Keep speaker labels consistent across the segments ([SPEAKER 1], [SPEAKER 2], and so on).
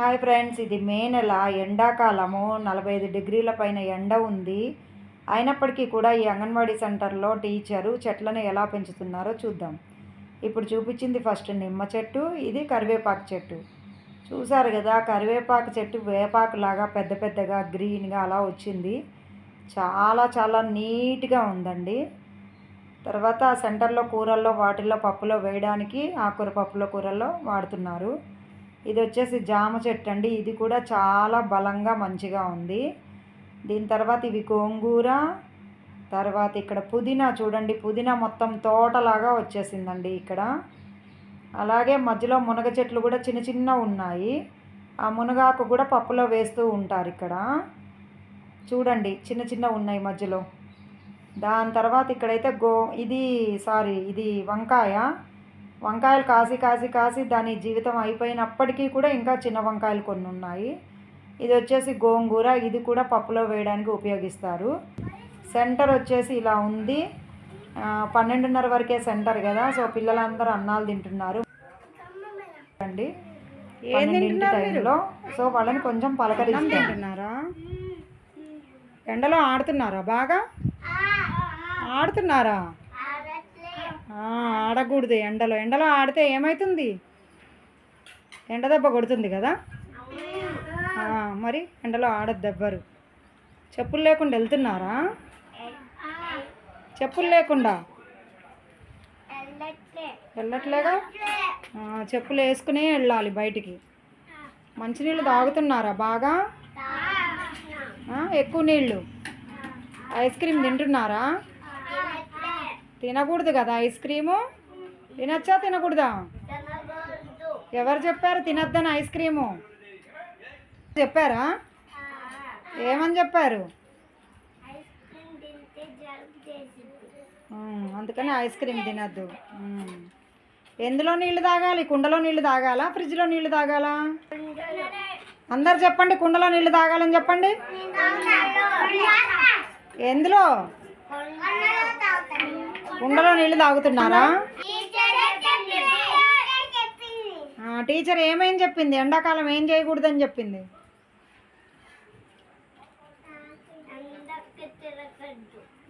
[SPEAKER 1] Hi friends ఇది మే నెల. ఎండాకాలము. నలభై ఐదు డిగ్రీల పైన ఎండ ఉంది. అయినప్పటికీ కూడా ఈ అంగన్వాడీ సెంటర్లో టీచరు చెట్లను ఎలా పెంచుతున్నారో చూద్దాం. ఇప్పుడు చూపించింది ఫస్ట్ నిమ్మ చెట్టు ఇది కరివేపాకు చెట్టు. చూసారు కదా కరివేపాకు చెట్టు వేపాకు లాగా పెద్ద పెద్దగా గ్రీన్గా అలా వచ్చింది. చాలా చాలా నీట్గా ఉందండి. తర్వాత సెంటర్లో కూరల్లో వాటిల్లో పప్పులో వేయడానికి ఆకుకూర పప్పులో కూరల్లో వాడుతున్నారు. ఇది వచ్చేసి జామ చెట్టు అండి ఇది కూడా చాలా బలంగా మంచిగా ఉంది. దీని తర్వాత ఇవి గోంగూర తర్వాత ఇక్కడ పుదీనా చూడండి. పుదీనా మొత్తం తోటలాగా వచ్చేసిందండి ఇక్కడ. అలాగే మధ్యలో మునగ చెట్లు కూడా చిన్న చిన్న ఉన్నాయి. ఆ మునగాకు కూడా పప్పులో వేస్తూ ఉంటారు ఇక్కడ. చూడండి చిన్న చిన్న ఉన్నాయి మధ్యలో. దాని తర్వాత ఇక్కడైతే గో ఇది సారీ ఇది వంకాయ. వంకాయలు కాసి కాసి కాసి దాని జీవితం అయిపోయినప్పటికీ కూడా ఇంకా చిన్న వంకాయలు కొన్ని ఉన్నాయి. ఇది వచ్చేసి గోంగూర. ఇది కూడా పప్పులో వేయడానికి ఉపయోగిస్తారు. సెంటర్ వచ్చేసి ఇలా ఉంది. పన్నెండున్నర వరకే సెంటర్ కదా సో పిల్లలందరూ అన్నాలు తింటున్నారు. అండి. టైంలో. సో వాళ్ళని కొంచెం పలకరిస్తున్నారా ఎండలో ఆడుతున్నారా బాగా? ఆడుతున్నారా ఆ, ఆడకూడదు ఎండలో. ఎండలో ఆడితే ఏమవుతుంది ఎండ దెబ్బ కొడుతుంది కదా? మరి ఎండలో ఆడద్దు ఎవ్వరు. చెప్పులు లేకుండా వెళ్తున్నారా? చెప్పులు లేకుండా? వెళ్ళట్లేదా? చెప్పులు వేసుకునే వెళ్ళాలి బయటికి. మంచినీళ్ళు తాగుతున్నారా బాగా? ఎక్కువ నీళ్ళు. ఐస్ క్రీమ్ తింటున్నారా? తినకూడదు కదా ఐస్ క్రీము? తినచ్చా తినకూడదా? ఎవరు చెప్పారు తినద్దని ఐస్ క్రీము? చెప్పారా? ఏమని చెప్పారు? అందుకని ఐస్ క్రీమ్ తినద్దు. ఎందులో నీళ్ళు తాగాలి? కుండలో నీళ్ళు తాగాలా? ఫ్రిడ్జ్లో నీళ్ళు తాగాలా? అందరు చెప్పండి కుండలో నీళ్ళు తాగాలని చెప్పండి. ఎందులో? కుండలో నీళ్ళు తాగుతున్నారా? టీచర్ ఏమేం చెప్పింది? ఎండాకాలం ఏం చేయకూడదని చెప్పింది?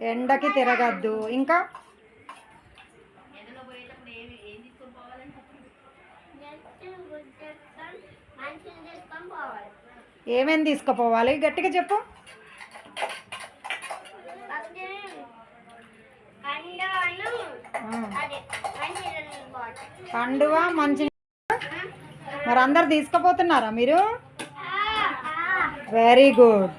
[SPEAKER 1] ఎండకి తిరగద్దు. ఇంకా? ఏమేం తీసుకుపోవాలి? గట్టిగా చెప్పు ఆ, పండువ మంచి మరి అందరు తీసుకుపోతున్నారా మీరు? Very good